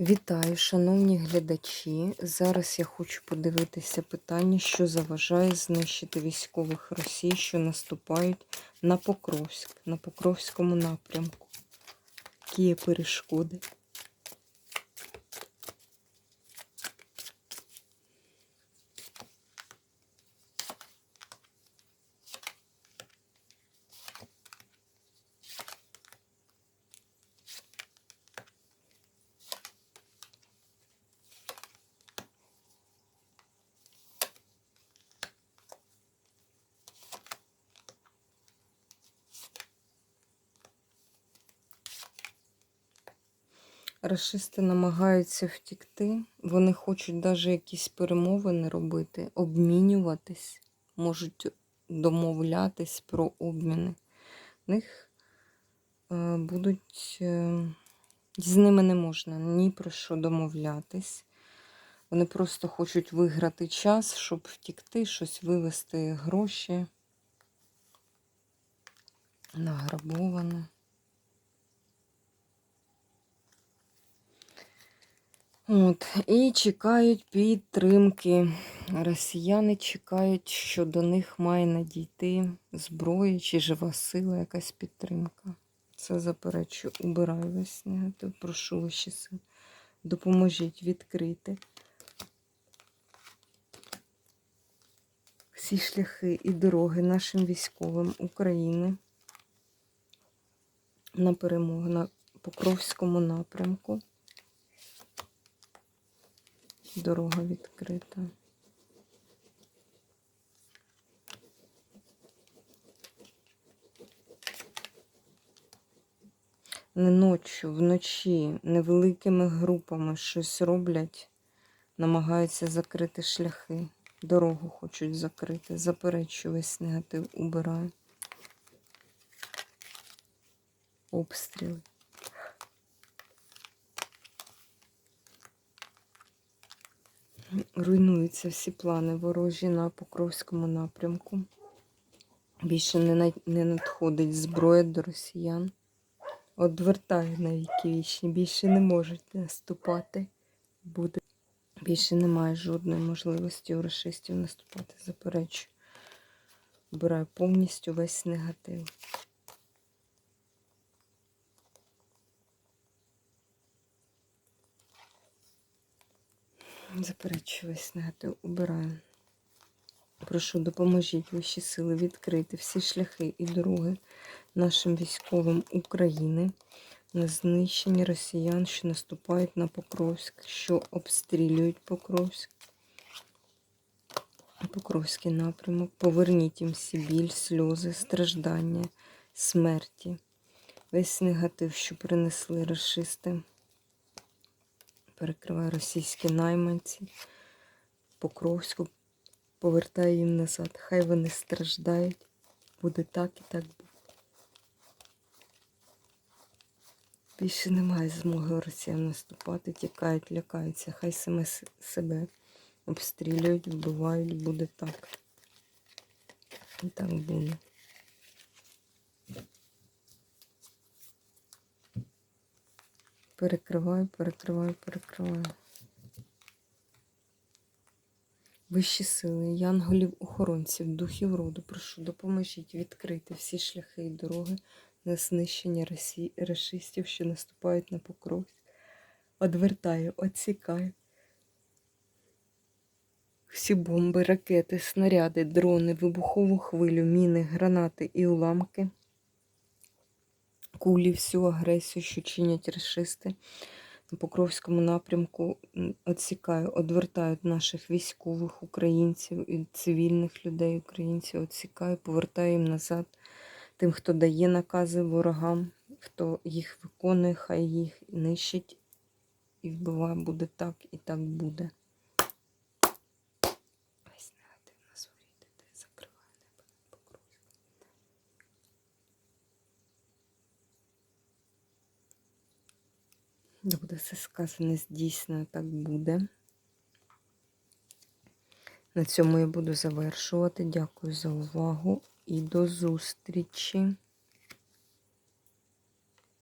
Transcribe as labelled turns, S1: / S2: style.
S1: Вітаю, шановні глядачі. Зараз я хочу подивитися питання, що заважає знищити військових Росії, що наступають на Покровськ, на Покровському напрямку. Які є перешкоди? Рашисти намагаються втікти. Вони хочуть навіть якісь перемовини робити, обмінюватись, можуть домовлятись про обміни. В них е, будуть е, з ними не можна ні про що домовлятись. Вони просто хочуть виграти час, щоб втікти, щось вивести гроші. Награбоване. От, І чекають підтримки. Росіяни чекають, що до них має надійти зброя чи жива сила, якась підтримка. Це заперечую. Убираю весь негатив. Прошу вищі сили. Допоможіть відкрити всі шляхи і дороги нашим військовим України на перемогу на Покровському напрямку. Дорога відкрита. Не ночі, вночі, невеликими групами щось роблять, намагаються закрити шляхи, дорогу хочуть закрити, заперечую весь негатив, убираю. Обстріли. Руйнуються всі плани ворожі на Покровському напрямку. Більше не надходить зброя до росіян. Одвертає на віки вічні. Більше не можуть наступати. Буде. Більше немає жодної можливості у расистів наступати. Заперечую. Вбираю повністю весь негатив. Заперечую весь негатив. Убираю. Прошу, допоможіть вищі сили відкрити всі шляхи і дороги нашим військовим України на знищення росіян, що наступають на Покровськ, що обстрілюють Покровськ. Покровський напрямок. Поверніть їм всі біль, сльози, страждання, смерті. Весь негатив, що принесли расисти. Перекриває російські найманці. Покровську повертає їм назад. Хай вони страждають. Буде так і так буде. Більше немає змоги росіян наступати, тікають, лякаються. Хай саме себе обстрілюють, вбивають, буде так. І так буде. Перекриваю, перекриваю, перекриваю. Вищі сили, янголів, охоронців, духів роду, прошу, допоможіть відкрити всі шляхи і дороги на знищення расистів, що наступають на Покровськ. Одвертаю, отсікаю. Всі бомби, ракети, снаряди, дрони, вибухову хвилю, міни, гранати і уламки. Кулі, всю агресію, що чинять расисти на Покровському напрямку, м, отсікаю, одвертають наших військових українців і цивільних людей, українців, отсікаю, повертаю їм назад тим, хто дає накази ворогам, хто їх виконує, хай їх нищить і вбиває, буде так і так буде. Буде все сказане здійснено, так буде. На цьому я буду завершувати. Дякую за увагу і до зустрічі!